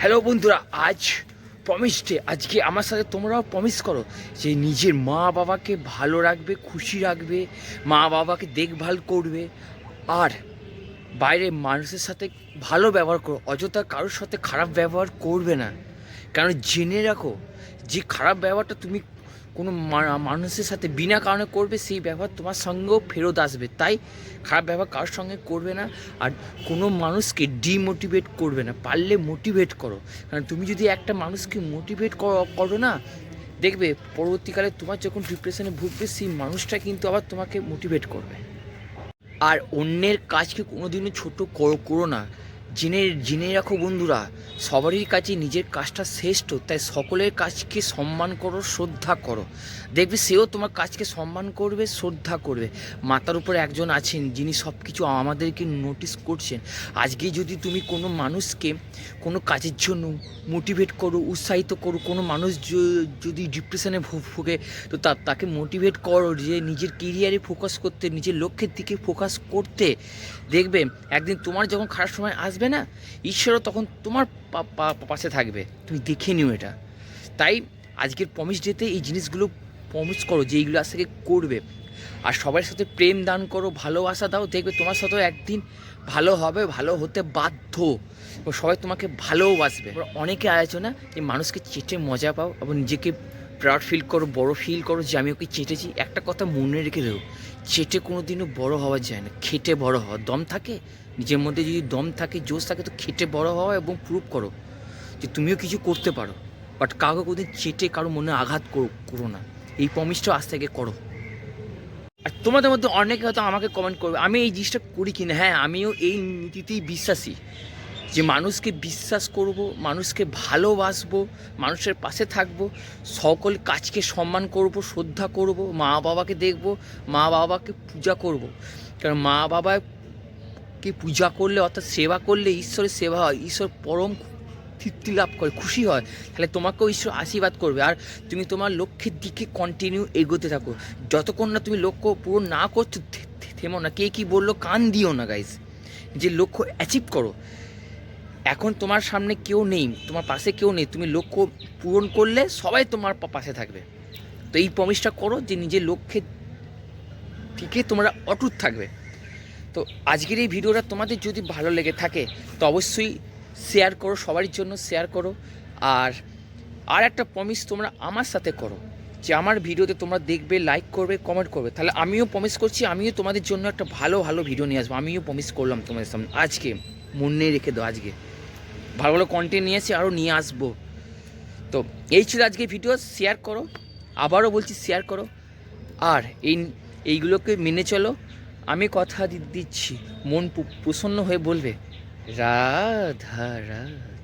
Hello বন্ধুরা, আজ promise day আজকে আমার সাথে তোমরাও প্রমিস করো যে নিজের মা বাবাকে ভালো রাখবে, খুশি রাখবে মা বাবাকে দেখভাল করবে। আর বাইরে মানুষের সাথে ভালো ব্যবহার করো, অযথা কারোর সাথে খারাপ ব্যবহার করবে না। কারণ জেনে রাখো, যে খারাপ ব্যবহারটা তুমি কোনো মানুষের সাথে বিনা কারণে করবে, সেই ব্যবহার তোমার সঙ্গেও ফেরত আসবে। তাই খারাপ ব্যবহার কারোর সঙ্গে করবে না আর কোনো মানুষকে ডিমোটিভেট করবে না। পারলে মোটিভেট করো। কারণ তুমি যদি একটা মানুষকে মোটিভেট করো না, দেখবে পরবর্তীকালে তোমার যখন ডিপ্রেশনে ভুগবে, সেই মানুষটা কিন্তু আবার তোমাকে মোটিভেট করবে। আর অন্যের কাজকে কোনোদিনও ছোট করো না। জেনে জেনে রাখো বন্ধুরা, সবারই কাছে নিজের কাজটা শ্রেষ্ঠ, তাই সকলের কাজকে সম্মান করো, শ্রদ্ধা করো। দেখবে সেও তোমার কাজকে সম্মান করবে, শ্রদ্ধা করবে। মাথার উপর একজন আছেন, যিনি সব কিছু আমাদেরকে নোটিস করছেন। আজকে যদি তুমি কোনো মানুষকে কোনো কাজের জন্য মোটিভেট করো, উৎসাহিত করো, কোনো মানুষ যদি ডিপ্রেশনে ভুগে, তো তা, তাকে মোটিভেট করো যে নিজের কেরিয়ারে ফোকাস করতে, নিজের লক্ষ্যের দিকে ফোকাস করতে। দেখবে একদিন তোমার যখন খারাপ সময় আসবে না? ঈশ্বরও তখন তোমার পাশে থাকবে। তুমি দেখে নিও এটা। তাই আজকের প্রমিস ডেতে এই জিনিসগুলো প্রমিস করো যে এইগুলো আজ থেকে করবে। আর সবার সাথে প্রেম দান করো, ভালোবাসা দাও। দেখবে তোমার সাথেও একদিন ভালো হবে, ভালো হতে বাধ্য। এবং সবাই তোমাকে ভালোবাসবে। অনেকে আছে না যে মানুষকে চেটে মজা পাও এবং নিজেকে প্রাউড ফিল করো, বড় ফিল করো যে আমি ওকে চেটেছি। একটা কথা মনে রেখে দেবো চেটে কোনো দিনও বড় হওয়া যায় না। খেটে বড় হওয়া। দম থাকে? নিজের মধ্যে যদি দম থাকে, জোশ থাকে, তো খেটে বড় হওয়া এবং প্রুভ করো যে তুমিও কিছু করতে পারো। বাট কাউকে কোনোদিন চেটে কারও মনে আঘাত করো করো না। এই প্রমিসটা আজ থেকে করো। আর তোমাদের মধ্যে অনেকে হয়তো আমাকে কমেন্ট করবে, আমি এই জিনিসটা করি কিনা? হ্যাঁ আমিও এই নীতিতেই বিশ্বাসী। যে মানুষকে বিশ্বাস করব, মানুষকে ভালোবাসবো, মানুষের পাশে থাকব, সকল কাজকে সম্মান করব, শ্রদ্ধা করব, মা বাবাকে দেখব, মা বাবাকে পূজা করব। কারণ মা বাবাকে পূজা করলে, অর্থাৎ সেবা করলে ঈশ্বরের সেবা হয়, ঈশ্বর পরম তৃপ্তি লাভ করে, খুশি হয়। তাহলে তোমাকেও ঈশ্বর আশীর্বাদ করবে। আর তুমি তোমার লক্ষ্যের দিকে কন্টিনিউ এগোতে থাকো। যতক্ষণ না তুমি লক্ষ্য পূরণ না করছ থেমো না। কে কী বলল? কান দিও না গাইস যে লক্ষ্য অ্যাচিভ করো। এখন তোমার সামনে কেউ নেই, তোমার পাশে কেউ নেই, তুমি লক্ষ্য পূরণ করলে সবাই তোমার পাশে থাকবে। তো এই প্রমিসটা করো যে নিজের লক্ষ্যে দিকে তোমরা অটুট থাকবে। তো আজকের এই ভিডিওটা তোমাদের যদি ভালো লেগে থাকে, তো অবশ্যই শেয়ার করো সবার জন্য শেয়ার করো। আর আর একটা প্রমিস তোমরা আমার সাথে করো, যে আমার ভিডিওতে তোমরা দেখবে লাইক করবে কমেন্ট করবে। তাহলে আমিও প্রমিস করছি, আমিও তোমাদের জন্য একটা ভালো ভালো ভিডিও নিয়ে আসব। আমিও প্রমিস করলাম তোমাদের সামনে, আজকে মনে রেখে দাও, আজকে। ভালো ভালো কন্টেন্ট নিয়ে এসে আরও নিয়ে আসব। তো এই ছিল আজকে ভিডিও শেয়ার করো। আবারও বলছি শেয়ার করো। আর এই, এইগুলোকে মেনে চলো। আমি কথা দিচ্ছি। মন প্রসন্ন হয়ে বলবে, রাধা রাধা।